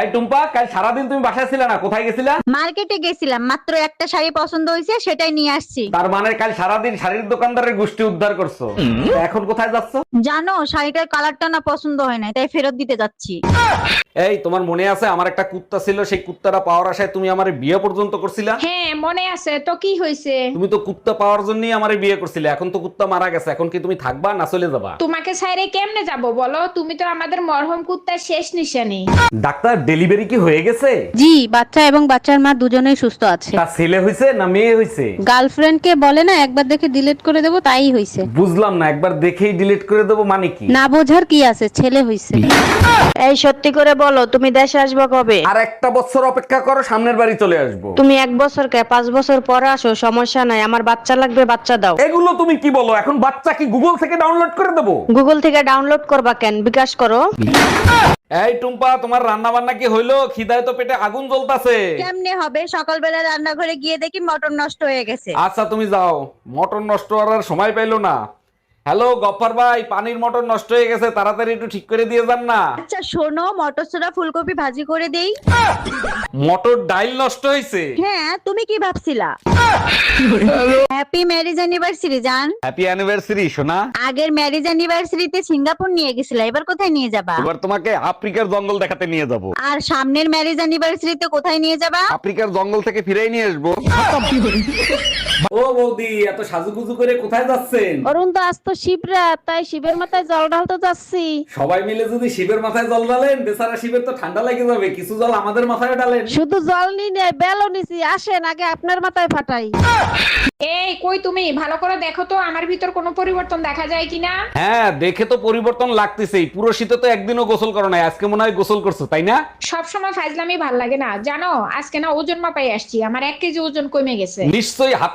এই টুম্পা কাল সারাদিন তুমি বাসায় ছিলে না কোথায় গেছিলা? মার্কেটে গেছিলাম মাত্র একটা শাড়ি পছন্দ হয়েছে সেটাই নিয়ে আসছি। তার মানে কাল সারাদিন শাড়ির দোকানদারের গোষ্ঠী উদ্ধার করছ। এখন কোথায় যাচ্ছ? জানো শাড়িটার কালারটা না পছন্দ হয় না তাই ফেরত দিতে যাচ্ছি। এই তোমার মনে আছে আমার একটা কুত্তা ছিল? সেই কুত্তাটা পাওয়ার আশায় তুমি আমার বিয়ে পর্যন্ত করছিলা? হ্যাঁ মনে আছে। তো কি হয়েছে? তুমি তো কুত্তা পাওয়ার জন্যই আমার বিয়ে করছিলে। এখন তো কুত্তা মারা গেছে। এখন কি তুমি থাকবা না চলে যাবা? তোমাকে ছাইরে কেমনে যাব বলো? তুমি তো আমাদের মরহম কুত্তার শেষ নিশানি। ডাক্তার ডেলিভারি কি হয়ে গেছে? জি বাচ্চা এবং বাচ্চার মা দুজনেই সুস্থ আছে। তা ছেলে হয়েছে না মেয়ে হয়েছে? গার্লফ্রেন্ডকে বলে না একবার দেখে ডিলিট করে দেবো তাই হইছে বুঝলাম না একবার দেখেই ডিলিট করে দেবো মানে কি? না বোঝার কি আছে? ছেলে হইছে এই সত্যি করে বলো তুমি দেশে আসবে কবে? আর একটা বছর অপেক্ষা করো সামনের বাড়ি চলে আসব। তুমি এক বছর কে পাঁচ বছর পরে আসো সমস্যা নাই আমার বাচ্চা লাগবে বাচ্চা দাও। এগুলো তুমি কি বলো এখন বাচ্চা কি গুগল থেকে ডাউনলোড করে দেবো? গুগল থেকে ডাউনলোড করবা কেন? বিকাশ করো। এই টুম্পা তোমার রান্না বান্না কি হইল? খিদায় তো পেটে আগুন জ্বলতাছে। কেমনে হবে? সকালবেলা রান্নাঘরে গিয়ে দেখি মটর নষ্ট হয়ে গেছে। আচ্ছা তুমি যাও। মটন নষ্ট করার সময় পাইলো না। হ্যালো গফার ভাই পানির মটর নষ্ট হয়ে গেছে তাড়াতাড়ি একটু ঠিক করে দিয়ে যান না। আচ্ছা শোনো মটর সোডা ফুলকপি ভাজি করে দেই। মটর ডাইল নষ্ট হয়েছে হ্যাঁ তুমি কি ভাবছিলা? হ্যাপি ম্যারেজ অ্যানিভার্সারি জান। হ্যাপি অ্যানিভার্সারি সোনা। আগের ম্যারেজ অ্যানিভার্সারিতে সিঙ্গাপুর নিয়ে গেছিলা এবার কোথায় নিয়ে যাবা? এবার তোমাকে আফ্রিকার জঙ্গল দেখাতে নিয়ে যাব। আর সামনের ম্যারেজ অ্যানিভার্সারিতে কোথায় নিয়ে যাবা? আফ্রিকার জঙ্গল থেকে ফিরেই নিয়ে আসব। ও বৌদি এত সাজুগুজু করে কোথায় যাচ্ছেন? অরুণ তো আজ তো শিবরাত তাই শিবের মাথায় জল ঢালতে যাচ্ছি। সবাই মিলে যদি শিবের মাথায় জল ঢালেন বেচারা শিবের তো ঠান্ডা লেগে যাবে কিছু জল আমাদের মাথায় ঢালেন। শুধু জল নি নেই বেলও নিছি আসেন আগে আপনার মাথায় ফাটাই। এই কই তুমি? ভালো করে দেখো তো আমার ভিতর কোনো পরিবর্তন দেখা যায় কিনা? হ্যাঁ দেখে তো পরিবর্তন লাগতেছেই। পুরো শীতে তো একদিনও গোসল করো নাই আজকে মনে হয় গোসল করছ তাই না? সব সময় ফাজলামি ভালো লাগে না। জানো আজকে না ওজন মাপাই আসছি আমার এক কেজি ওজন কমে গেছে। নিশ্চয়ই হাত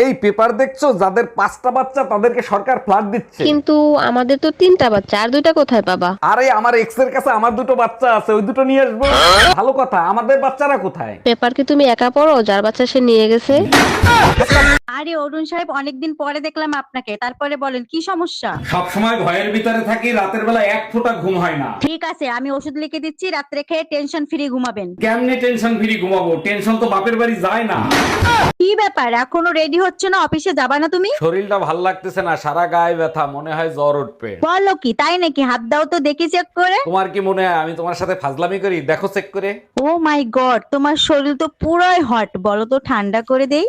এই পেপার দেখছ? যাদের পাঁচটা বাচ্চা তাদেরকে সরকার ফ্ল্যাট দিচ্ছে। কিন্তু আমাদের তো তিনটা বাচ্চা আর দুইটা কোথায় পাবা? আরে আমার এক্সের কাছে আমার দুটো বাচ্চা আছে ওই দুটো নিয়ে আসব। ভালো কথা আমাদের বাচ্চারা কোথায়? পেপার কি তুমি একা পড়ো? যার বাচ্চা সে নিয়ে গেছে। আরে অরুণ সাহেব অনেকদিন পরে দেখলাম আপনাকে। তারপরে বলেন কি সমস্যা? সব সময় ভয়ের ভিতরে থাকি রাতের বেলা এক ফোঁটা ঘুম হয় না। ঠিক আছে আমি ওষুধ লিখে দিচ্ছি রাত্রে খেয়ে টেনশন ফ্রি ঘুমাবেন। কেমনে টেনশন ফ্রি ঘুমাবো? টেনশন তো বাপের বাড়ি যায় না। কি ব্যাপার? এখনও রেডি হচ্ছে না অফিসে যাবা না তুমি? শরীরটা ভালো লাগতেছে না সারা গায়ে ব্যথা মনে হয় জ্বর উঠবে। বলো কি তাই নাকি? হাত দাও তো দেখি চেক করে। তোমার কি মনে হয় আমি তোমার সাথে ফাজলামি করি? দেখো চেক করে। ও মাই গড তোমার শরীর তো পুরোই হট বলো তো ঠান্ডা করে দেই।